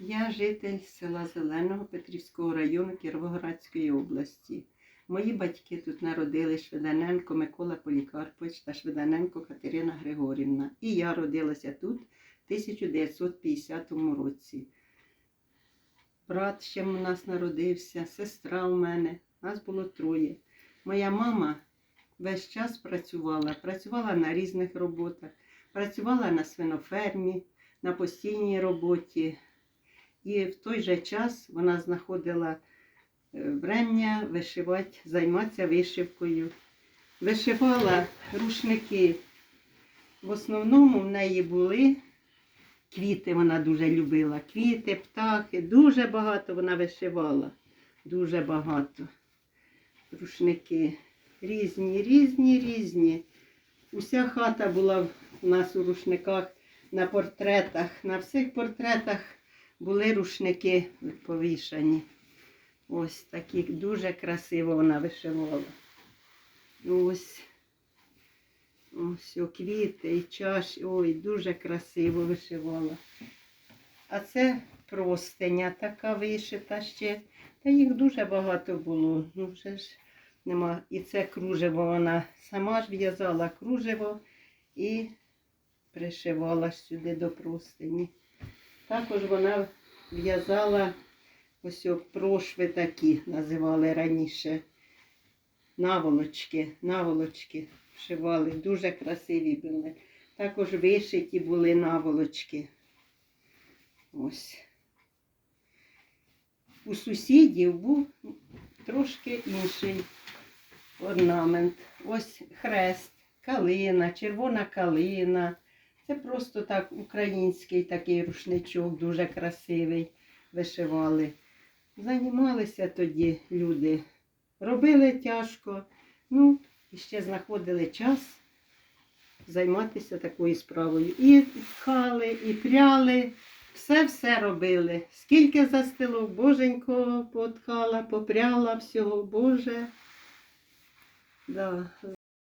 Я житель села Зеленого Петрівського району Кіровоградської області. Мої батьки тут народили Шведаненко Микола Полікарпович та Шведаненко Катерина Григорівна. І я родилася тут в 1950 році. Брат ще у нас народився, сестра у мене, нас було троє. Моя мама весь час працювала, працювала на різних роботах, працювала на свинофермі, на постійній роботі. І в той же час вона знаходила е, врем'я вишивати, займатися вишивкою. Вишивала рушники. В основному в неї були квіти, вона дуже любила. Квіти, птахи, дуже багато вона вишивала. Дуже багато. Рушники різні, різні, різні. Уся хата була у нас у рушниках на портретах. На всіх портретах були рушники повішані. Ось такі дуже красиво вона вишивала. Ось. Ось квіти і чаш. Ой, дуже красиво вишивала. А це простиня така вишита ще. Та їх дуже багато було. Ну вже ж нема. І це кружево вона сама ж в'язала кружево і пришивала сюди до простині. Також вона в'язала ось прошви такі називали раніше. Наволочки, наволочки вшивали, дуже красиві були. Також вишиті були наволочки. Ось. У сусідів був трошки інший орнамент. Ось хрест, калина, червона калина. Це просто так український такий рушничок, дуже красивий, вишивали. Займалися тоді люди. Робили тяжко, ну, і ще знаходили час займатися такою справою. І ткали, і пряли, все-все робили. Скільки застилок, боженько поткала, попряла всього, Боже. Да.